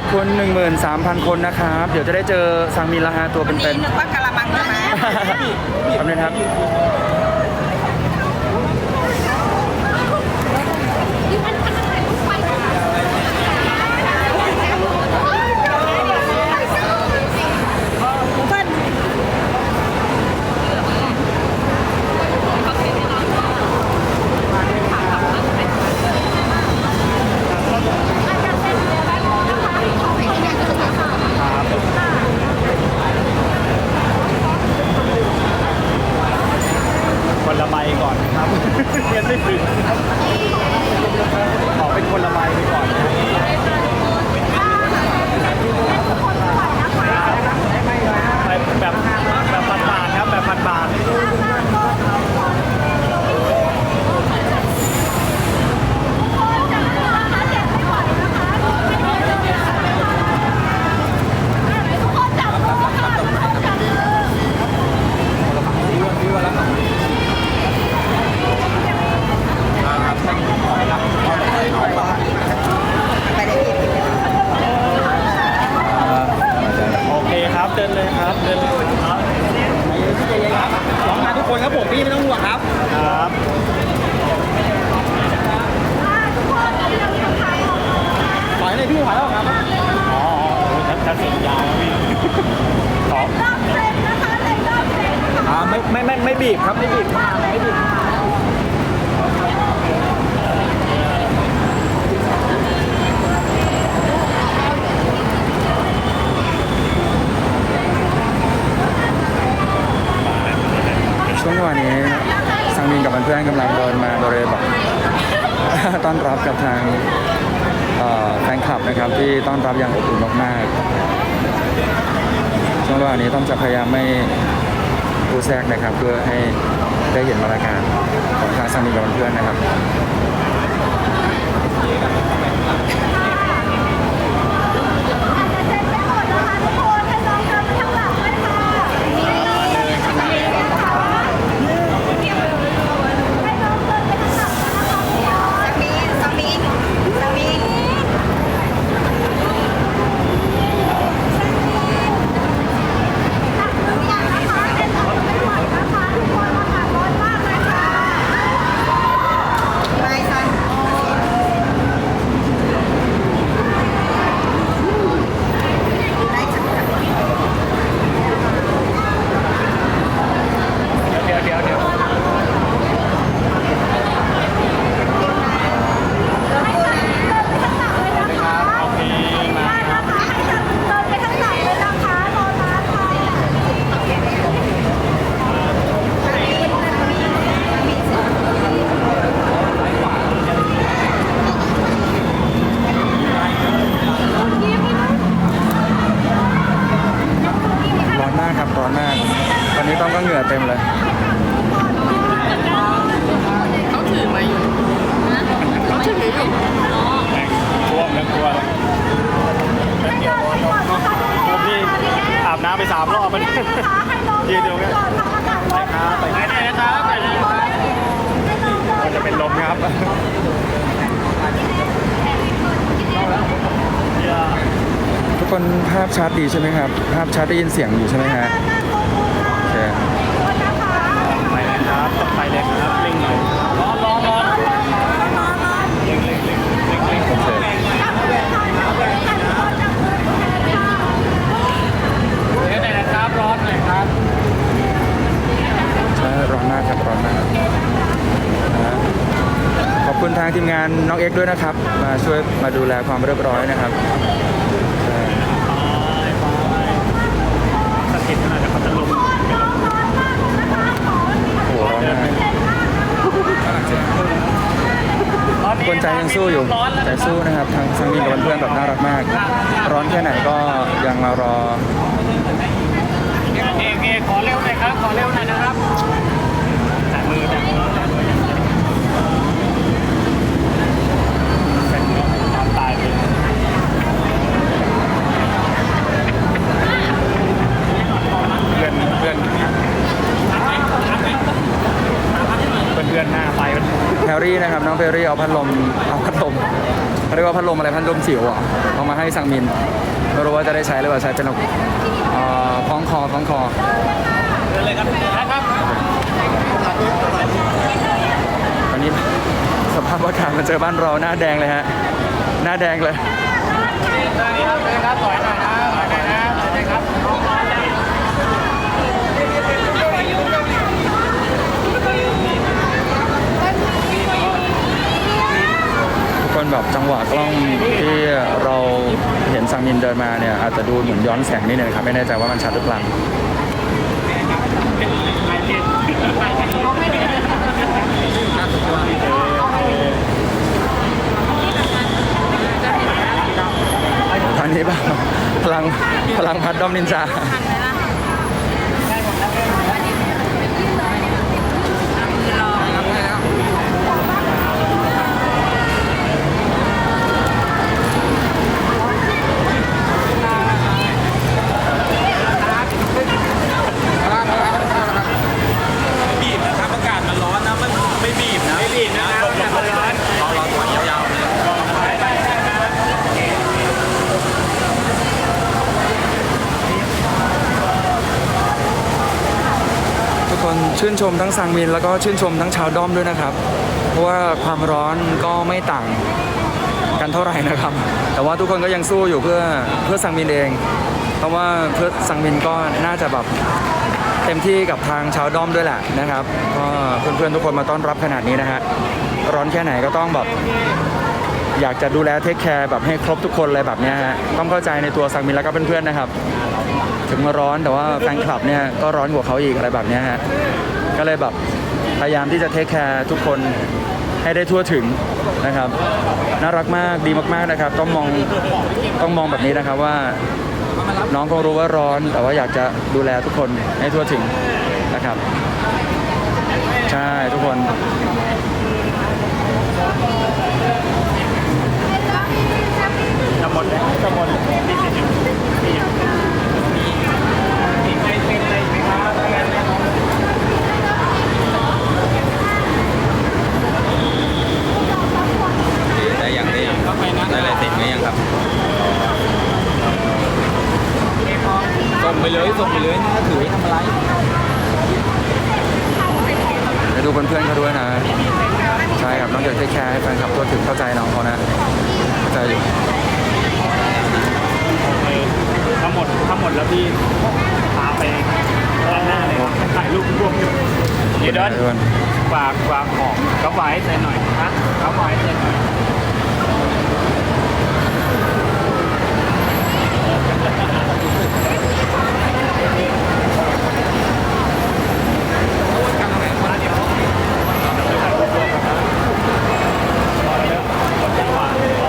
อบคุณ 13,000 คนนะครับ เดี๋ยวจะได้เจอสังมินและฮะตัวเป็นนี่นึกว่ากะละมังใช่ไหมๆทำเลยครับ ละใบก่อนครับเรียนไม่ถึงขอเป็นคนละใบไปก่อนนะบแบบแบบพันบาทครับแบบพันบาท ไปได้อีก โอเคครับเดินเลยครับเดินเลยครับ ร้องมาทุกคนครับผมพี่ไม่ต้องห่วงครับ ครับ ถอยเลยพี่ถอยแล้วครับ อ๋อถ้าถ้าเสียงยาวพี่ขอ อ่า ไม่ไม่บีบครับไม่บีบไม่บีบช่วงวันนี้สังมินกับเพื่อนๆกำลังเดินมาบริเวณแบบต้อนรับกับทางแฟนคลับนะครับที่ต้อนรับอย่างอบอุ่นมากๆช่วงระหว่างนี้ต้องจะพยายามไม่ ผู้แทรกนะครับ เพื่อให้ได้เห็นบรรยากาศของทางสามีกับเพื่อนนะครับสมินสมินสมิน ไม่สั้นได้จับจับ เดี๋ยวเดี๋ยวเดี๋ยว โอเคมาร้อนมากครับร้อนมาก ตอนนี้ต้องก็เหงื่อเต็มเลย เขาถือมาอยู่เขาถืออยู่ แข่งท่วมแล้วกลัวผมนี่อาบน้ำไปสามรอบมันยืนเดียวกันไปครับไปไหนนะครับไปไหนครับมันจะเป็นลมครับอย่า ทุกคนภาพชั ดีใช่ไหมครับ ภาพชัดได้ยินเสียงอยู่ใช่ไหมฮะโอเคไปเลยครับต้อไปเลยครับเร่งหน่อยร้อนร้อนร้อนเร่งเร่งเร่งเร่งเร่งโอเคเดี๋ยวไหนนะครับร้อนหน่อยครับใช่ร้อนมากครับร้อนมากนะฮะขอบคุณทางทีมงานน้องเอ็กด้วยนะครับ มาช่วยมาดูแลความเรียบร้อยนะครับใช่ สะกิดขนาดเดี๋ยวเขาจะลงเป็นลม โอ้โหร้อนมากทุก คนใจยังสู้อยู่ร้อนแล้วใจนะครับสู้นะครับทางสังมีกับเพื่อนแบบน่ารักมาก ร้อนแค่ไหนก็ยังมารอเอกเอกขอเร็วหน่อยครับขอเร็วหน่อยนะครับแตะมือแตะมือแตะมือเพื่อนเพื่อนเพื่อนเพื่อนหน้าไปแพรรี่นะครับ น้องแพรรี่เอาพัดลม ท่าพัดมอะไรพัดมสิวอะเอามาให้สังมินไม่รู้ว่าจะได้ใช้หรือเปล่าใช้เป็นแบบเอ่อคล้องคอคล้องคอเดินเลยครับนะครับนนี้สภาพอากาศมาเจอบ้านเราหน้าแดงเลยฮะหน้าแดงเลย นี่ครับเลยครับถอยหน่อยนะถอยหน่อยนะถอยหน่อยครับ ทุกค นแบบจังหวะกล้องที่เราเห็นสังมินเดินมาเนี่ยอาจจะดูเหมือนย้อนแสงนิดนึงครับไม่แน่ใจว่ามันชัดหรือเปล่าทางนี้บ้างพลังพลังพัดดอมนินจา บีบนะครับอากาศมันร้อนนะมันไม่บีบนะ ไม่รีบนะครับอย่ามาร้อน ลองลองถอยยาวๆเลย ทุกคน ชื่นชมทั้งสังมินแล้วก็ชื่นชมทั้งชาวด้อมด้วยนะครับ เพราะว่าความร้อนก็ไม่ต่างกันเท่าไหร่นะครับ แต่ว่าทุกคนก็ยังสู้อยู่เพื่อเพื่อสังมินเอง เพราะว่าเพื่อสังมินก็น่าจะแบบเต็มที่กับทางชาวด้อมด้วยแหละนะครับก็เพื่อนๆทุกคนมาต้อนรับขนาดนี้นะฮะร้อนแค่ไหนก็ต้องแบบอยากจะดูแลเทคแคร์แบบให้ครบทุกคนเลยแบบนี้ฮะต้องเข้าใจในตัวสังมินแล้วก็เพื่อนๆนะครับ ถึงมาร้อนแต่ว่าแฟนคลับเนี่ยก็ร้อนกว่าเขาอีกอะไรแบบนี้ฮะก็เลยแบบพยายามที่จะเทคแคร์ทุกคนให้ได้ทั่วถึงนะครับ น่ารักมากดีมากๆนะครับ ต้องมองต้องมองแบบนี้นะครับว่า น้องคงรู้ว่าร้อน แต่ว่าอยากจะดูแลทุกคนให้ทั่วถึงนะครับ ใช่ทุกคนจะหมดแล้วจะหมดแล้วนี่จะอยู่นี่อยู่มีใครเป็นอะไรไหมครับ ได้ยังได้ยังได้อะไรติดไหมยังครับส่งไปเลยส่งไปเลยนี่ถ้าถือไว้ทำอะไรไปดูเพื่อนๆเขาด้วยนะ ใช่ครับน้องเดี๋ยวเทคแคร์ให้แฟนคลับทั่วถึงเข้าใจน้องเขานะเข้าใจอยู่ทั้งหมดทั้งหมดแล้วพี่พาไปด้านหน้าเลยถ่ายรูปรวมอยู่เดี๋ยวเดินทุกคนฝากฝากของกระไว้ใส่หน่อยนะกระไว้ใส่หน่อย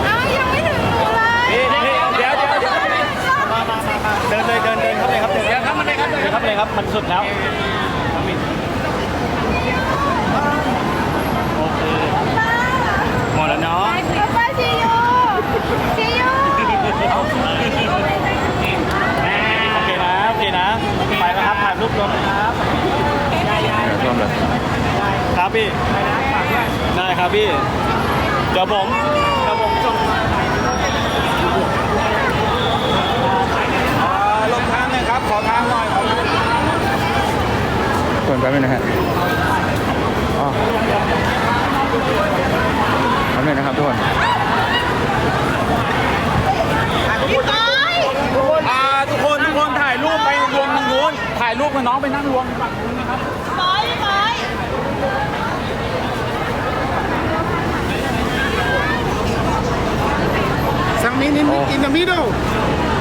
อ้าวยังไม่ถึงหนูเลย นี่นี่เดี๋ยวเดี๋ยวเดี๋ยวมามามามาเดินเลยเดินเดินเข้าเลยครับเดินเข้ามาเลยครับเดินเข้ามาเลยครับ มันสุดแล้ว โอเค หมดแล้วเนาะป๊าป๊าซียูซียูโอเคนะ โอเคนะ ไปแล้วครับถ่ายรูปรวมนะครับเดี๋ยวร่วมเลยครับพี่ ได้ครับพี่ เดี๋ยวผม เดี๋ยวผมส่งลงทางหน่อยครับ ขอทางหน่อย ขอทุกคนแป๊บนึงนะฮะอ๋อแป๊บนึงนะครับทุกคนอ่าทุกคนทุกคนถ่ายรูปไปรวมทางนู้นถ่ายรูปกับน้องไปนั่งรวมฝั่งนู้นนะครับปอยปอย Sang in, in, in the middle. แล้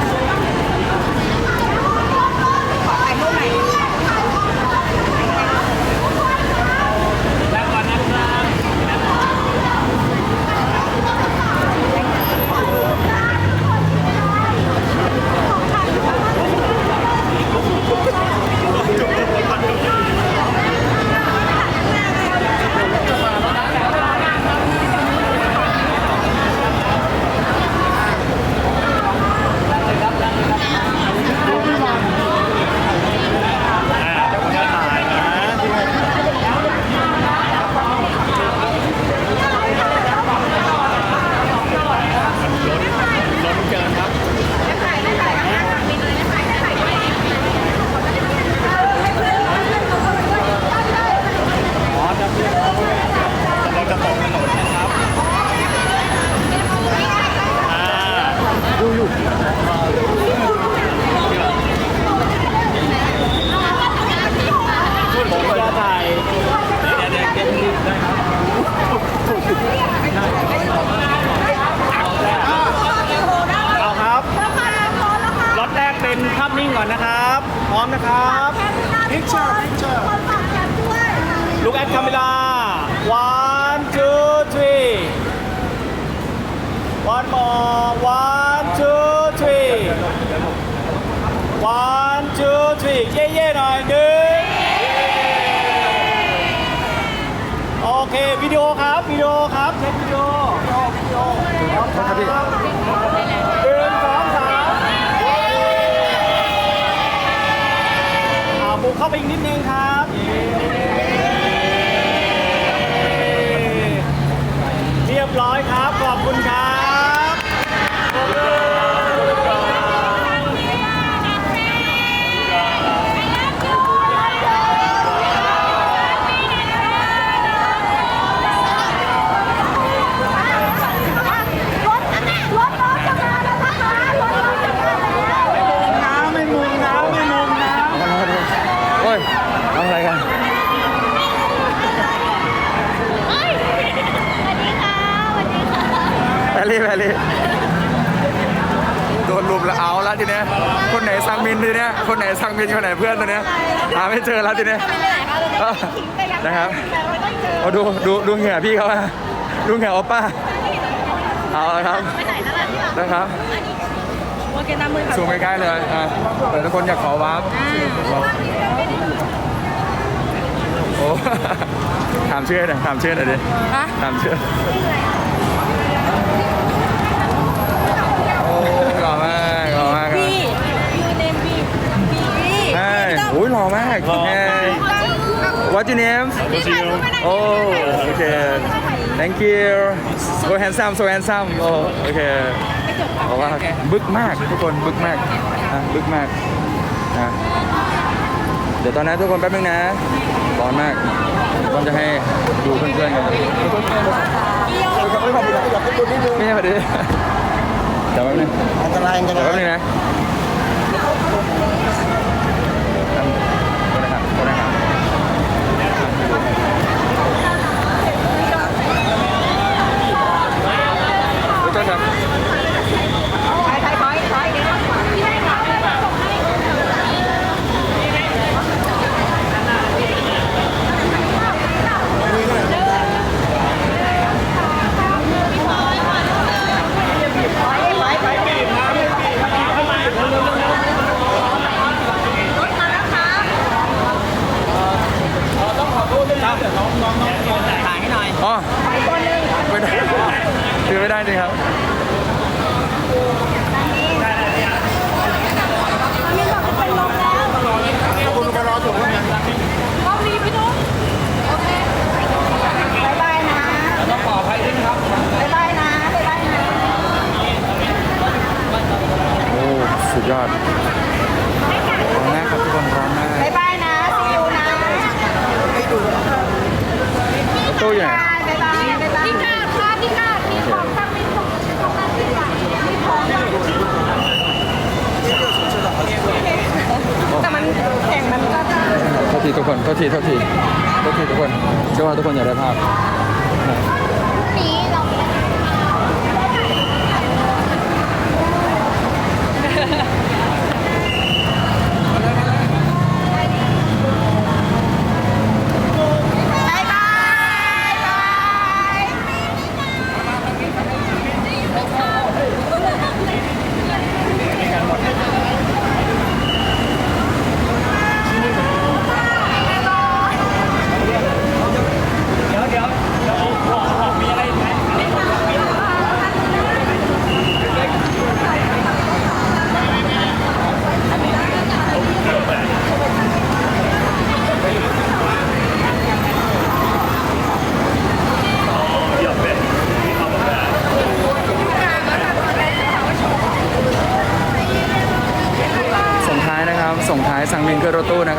เข้าไปอีกนิดนึงครับ เรียบร้อยครับ ขอบคุณครับ น้ำไม่มุมน้ำไม่มุมน้ำ โอ้ยทำอะไรกัน แพ รรี่แพรรี่โดนลุมแล้วเอาแล้วทีเนี้ยคนไหนสั่งมินทีเนี้ยคนไหนสั่งมินคนไหนเพื่อนตัวเนี้ยหาไม่เจอแล้วทีเนี้ยเออนะครับเอาดูดูดูเหงื่อพี่เขาอะดูเหงื่อโอป้าเอาละครับนะครับโอเคตามมือค่ะซูมใกล้ๆเลยอะเดี๋ยวทุกคนอยากขอวาร์ปโอ้ถามชื่อหน่อยถามชื่อหน่อยดิฮะถามชื่อโอ้หล่อมากหล่อมากครับ พี่ยูเนมบีบี ใช่ โอ้ยหล่อมากแม่ What your name โอ้โอเค thank you so handsome so handsome โอ้โอเคบอกว่าบึกมากทุกคนบึกมากนะบึกมากนะเดี๋ยวตอนนี้ทุกคนแป๊บนึงนะร้อนมากต้องจะให้ดูเพื่อนๆกันไม่ใช่พอดีเดี๋ยวแป๊บนึงอันตรายอันตเดี๋ยวราแป๊บยนึงนะโทษนะครับโทษนะครับรู้จักครับ ถอยถอยถอยถอยเดี๋ยวพี่ให้ค่ะส่งให้ อ๋อไม่ได้ถือไม่ได้จริงครับ คุณมารอถูกไหม กล้องนี้พี่นุ๊กโอเคบายบายนะต้องขออภัยด้วยครับบายบายนะบายบายนะ โอ้ สุดยอดร้อนมากครับทุกคนร้อนมาก บายบายนะซีอูนะ ตู้อยู่ไหน บายบายบายบายพี่กาดค่ะพี่กาดมีของตั้งมีของของตั้งที่ไหนมีของแต่มันแข่งมันก็จะ โทีทุกคนโทษทีโทษทีโทษทีทุกคนเชื่อว่าทุกคนอยากได้ภาพ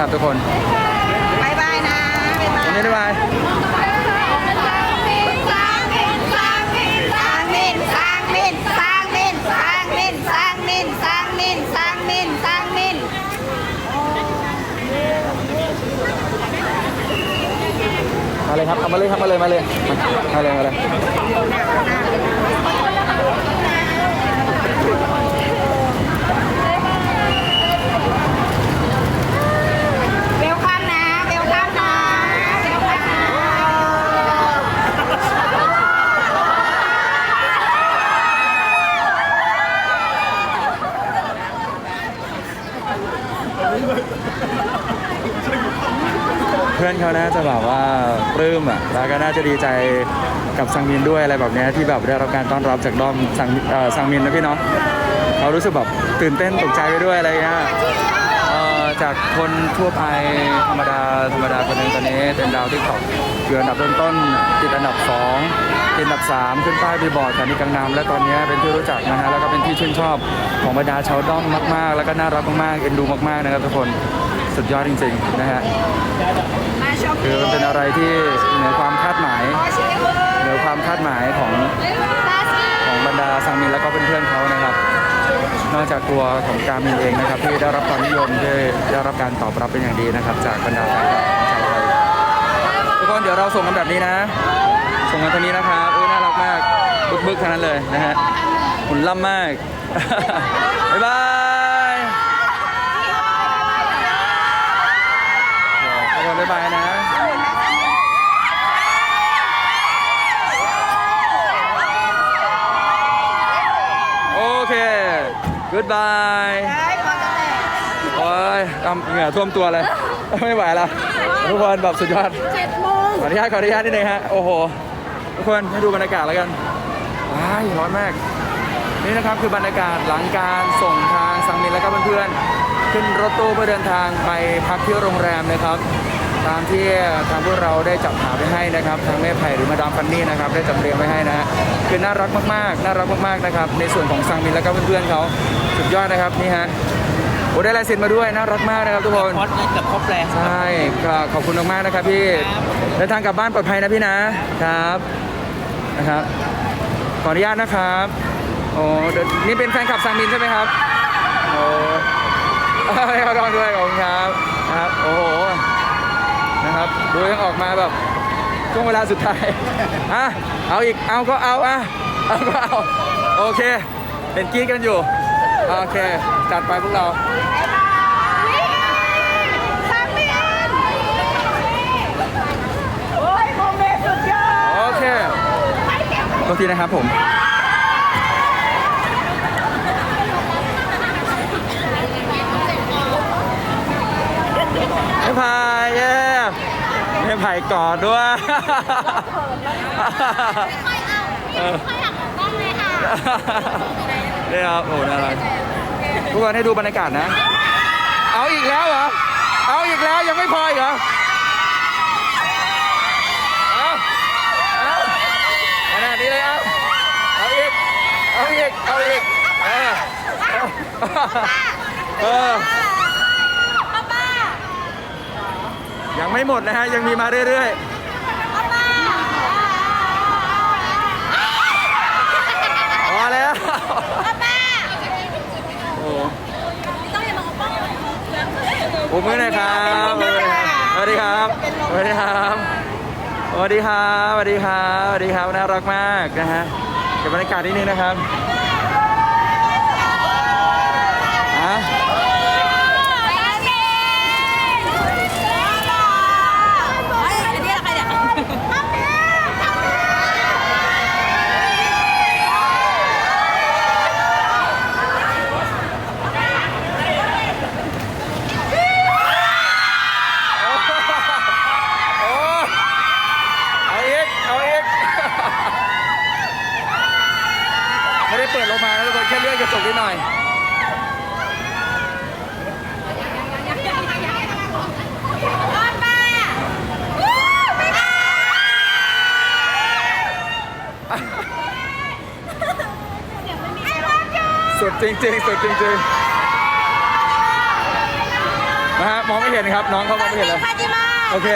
นะครับทุกคนบายบายนะบายบายวันนี้บ๊ายบาย มาเลยครับ เอามาเลยครับ มาเลย มาเลย มาเลย มาเลย จะแบบว่าปลื้มอะแล้วก็น่าจะดีใจกับซังมินด้วยอะไรแบบนี้ที่แบบได้รับการต้อนรับจากด้อมซังเอ่อซังมินนะพี่เนาะเขารู้สึกแบบตื่นเต้นตกใจไปด้วยอะไรเงี้ยจากคนทั่วไปธรรมดาธรรมดาคนหนึงตอนนี้เป็นดาวที่ตอกคืออันดับต้นๆติดอันดับสองติดอันดับสามขึ้นป้ายบีบอร์ดสถานีกลางนำและตอนนี้เป็นที่รู้จักนะฮะแล้วก็เป็นที่ชื่นชอบของบรรดาชาวด้อมมาก ๆ แล้วก็น่ารักมากๆเอ็นดูมากๆนะครับทุกคนสุดยอดจริง ๆ นะฮะ คือมันเป็นอะไรที่เหนือความคาดหมายเหนือความคาดหมายของของบรรดาซังมินแล้วก็เพื่อนๆเขานะครับ นอกจากตัวของการมินเองนะครับ ที่ได้รับความนิยมได้รับการตอบรับเป็นอย่างดีนะครับ จากบรรดาแฟนคลับของชาวไทยทุกคนเดี๋ยวเราส่งกันแบบนี้นะ ส่งกันทางนี้นะครับอุ้ยน่ารักมากบึกๆทั้งนั้นเลยนะฮะหุ่นล่ำมากบ๊ายบาย ทุกคนบ๊ายบายนะโอเค goodbye ได้ขอจะแตกโอ้ยทำเหงื่อท่วมตัวเลย ไม่ไหวแล้วทุกคนแบบสุดยอดเจ็ดโมงขออนุญาตขออนุญาตนิดนึงฮะ โอ้โห ทุกคนให้ดูบรรยากาศแล้วกันว้ายร้อนมาก นี่นะครับคือบรรยากาศหลังการส่งทางสังมินและก็เพื่อนๆขึ้นรถตู้เพื่อเดินทางไปพักที่โรงแรมนะครับ ตามที่ทางพวกเราได้จับหาไปให้นะครับทางแม่ไผ่หรือมาดามฟันนี่นะครับได้จัดเตรียมไว้ให้นะฮะคือน่ารักมากๆ น่ารักมากๆนะครับในส่วนของสังมินและก็เพื่อนๆเขาสุดยอดนะครับนี่ฮะโอ้ได้ลายเซ็นมาด้วยน่ารักมากนะครับทุกคนคอสเกือบครบแล้วใช่ก็ขอบคุณมากๆนะครับพี่เดินทางกลับบ้านปลอดภัยนะพี่นะครับนะครับขออนุญาตนะครับโอ้เดี๋ยวนี่เป็นแฟนคลับซังมินใช่ไหมครับโอ้ให้เขาลองด้วยขอบคุณครับนะครับโอ้โหนะ ครับ ดูยังออกมาแบบช่วงเวลาสุดท้ายอะเอาอีก เอาก็เอาอะเอาก็เอา โอเค เป็นกรีดกันอยู่ โอเค จัดไปพวกเราโอ้ยโมเมสุดยอดโอเคโทษทีนะครับผมไม่พายเย้ ไม่พายกอดด้วยเออนี่ครับโอ้น่ารักทุกคนให้ดูบรรยากาศนะ เอาอีกแล้วเหรอ เอาอีกแล้วยังไม่พออีกเหรอเอาเอาขนาดนี้เลยเอาเอาอีก เอาอีก เอาอีก เออเอาเออ ป้า ยังไม่หมดนะฮะ ยังมีมาเรื่อยๆพอแล้วโอ้ต้องอย่ามองป้องโอ้มือหน่อยครับมือหน่อยครับสวัสดีครับสวัสดีครับสวัสดีครับสวัสดีครับสวัสดีครับ น่ารักมากนะฮะเก็บบรรยากาศนิดนึงนะครับ จริงสุดจริงๆนะฮะมองไม่เห็นครับน้องเขามองไม่เห็นเลยโอเค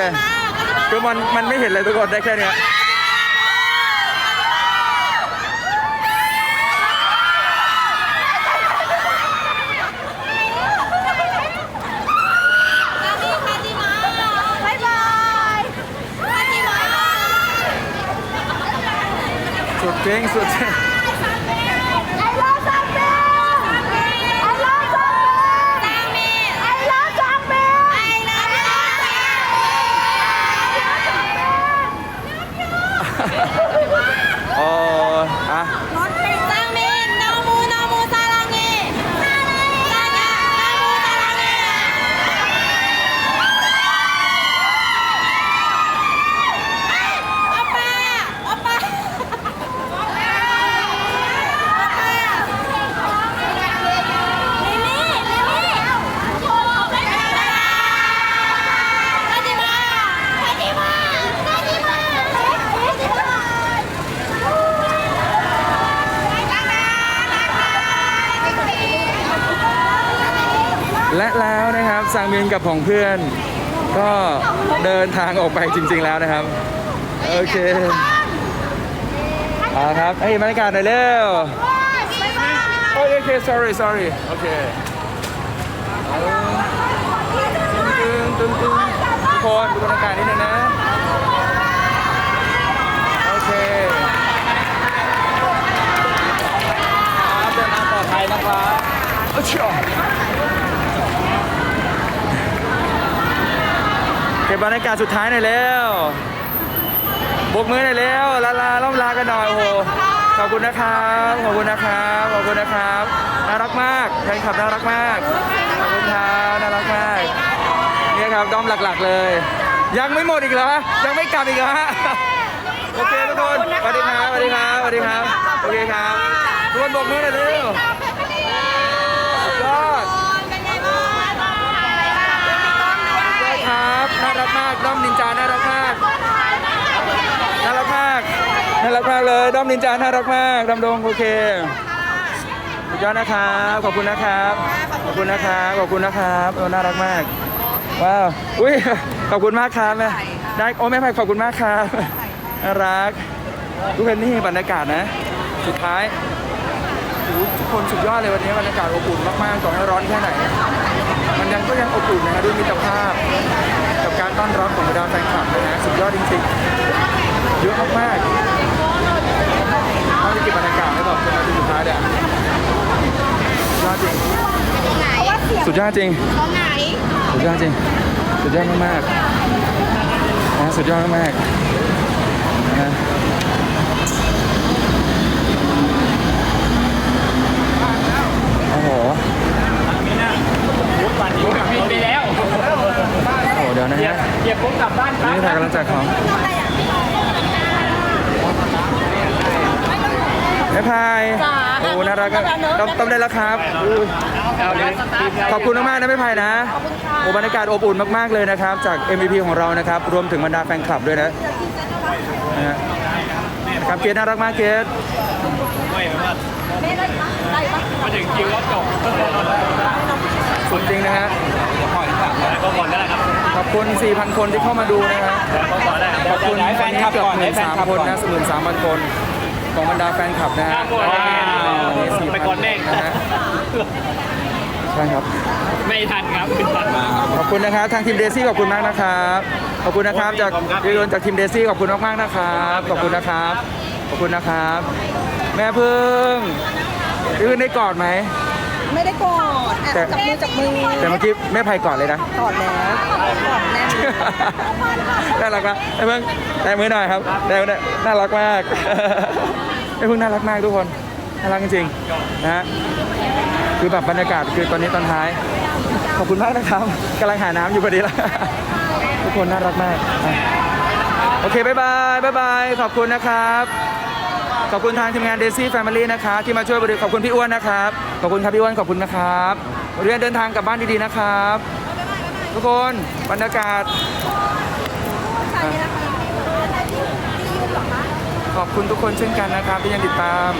คือมันมันไม่เห็นเลยทุกคนได้แค่นี้ยสุดจริงสุดจริง นะครับสังมินกับของเพื่อน ก็เดินทางออกไปจริง ๆ แล้วนะครับ โอเคเอาครับให้บรรยากาศหน่อยเร็วโอเคโอเค sorry sorry โอเคเอาตึงตึงตึงทุกคนดูบรรยากาศนิดนึงนะ โอเคครับเดินทางปลอดภัยนะครับเอาเชียว เก็บบรรยากาศสุดท้ายหน่อยเร็วบกมือหน่อยเร็วลาลาล่ำลากันหน่อยโอ้โหขอบคุณนะครับขอบคุณนะครับขอบคุณนะครับน่ารักมากแฟนคลับน่ารักมากขอบคุณครับน่ารักมากนี่ครับด้อมหลักๆเลย ยังไม่หมดอีกเหรอยังไม่กลับอีกเหรอฮะโอเคทุกคนสวัสดีครับสวัสดีครับสวัสดีครับโอเคครับทุกคนบกมือหน่อยเร็วสุดยอด ครับน่ารักมากด้อมนินจาน่ารักมากน่ารักมากน่ารักมากเลยด้อมนินจาน่ารักมากดำดงโอเคสุดยอดนะครับขอบคุณนะครับขอบคุณนะครับขอบคุณนะครับเออน่ารักมากว้าวอุ้ยขอบคุณมากครับแม่ได้โอ้แม่ไผ่ขอบคุณมากครับน่ารักทุกคนนี่บรรยากาศนะ สุดท้าย ทุกคนสุดยอดเลยวันนี้บรรยากาศอบอุ่นมากๆต่อให้ร้อนแค่ไหน มันยังก็ยังอบอุ่นนะฮะด้วยมิตรภาพ กับการต้อนรับของบรรดาแฟนคลับนะฮะสุดยอดจริงๆ เยอะมากๆเขาจะเก็บบรรยากาศไว้แบบเป็นนาทีสุดท้ายเนี่ยสุดยอดจริงสุดยอดจริงสุดยอดจริงสุดยอดมากๆนะสุดยอดมากๆนะโอ้โห บินไปแล้วโอ้โหเดี๋ยวนะฮะเก็บปุ๊บกลับบ้านครับนี่ถ่ายกำลังใจของแม่พายโอ้น่ารักอะต้องต้องได้แล้วครับอุ้ยเอาเลยขอบคุณมากๆนะแม่พายนะโอ้บรรยากาศอบอุ่นมากๆเลยนะครับ จาก MVP ของเรานะครับ รวมถึงบรรดาแฟนคลับด้วยนะนะฮะนะครับเกดน่ารักมากเกดไม่ว่ามาถึงคิวแล้วจบ สุดจริงนะฮะก็ก่อนได้ครับขอบคุณ 4,000 คนที่เข้ามาดูนะฮะก็ก่อนได้ครับขอบคุณแฟนคลับเกือบหมื่นสามคนนะหมื่นสามพันคนของบรรดาแฟนคลับนะฮะไปก่อนเมฆนะฮะใช่ครับไม่ทันครับไม่ทันมาขอบคุณนะครับทางทีมเดซี่ขอบคุณมากนะครับขอบคุณนะครับจากขอบคุณครับยูโรนจากทีมเดซี่ขอบคุณมากๆนะครับขอบคุณนะครับ ขอบคุณนะครับ แม่พึ่งพี่พึ่งได้กอดไหม ไม่ได้กอดแอบจับมือจับมือแต่เมื่อกี้แม่ไผ่กอดเลยนะ กอดแล้วกอดแน่นน่ารักมากแม่พึ่งแต่มือหน่อยครับแต่มือหน่อยน่ารักมากแม่พึ่งน่ารักมากทุกคนน่ารักจริงๆนะฮะคือแบบบรรยากาศคือตอนนี้ตอนท้าย ขอบคุณมากนะครับกำลังหาน้ำอยู่พอดีแล้วทุกคนน่ารักมากอะโอเคบายบายบายบายขอบคุณนะครับ ขอบคุณทางทีมงานเดซี่แฟมิลี่นะครับที่มาช่วยบริขอบคุณพี่อ้วนนะครับ ขอบคุณครับพี่อ้วนขอบคุณนะครับเรียนเดินทางกลับบ้านดีๆนะครับ ทุกคนบรรยากาศ ขอบคุณทุกคนเช่นกันนะครับที่ยังติดตาม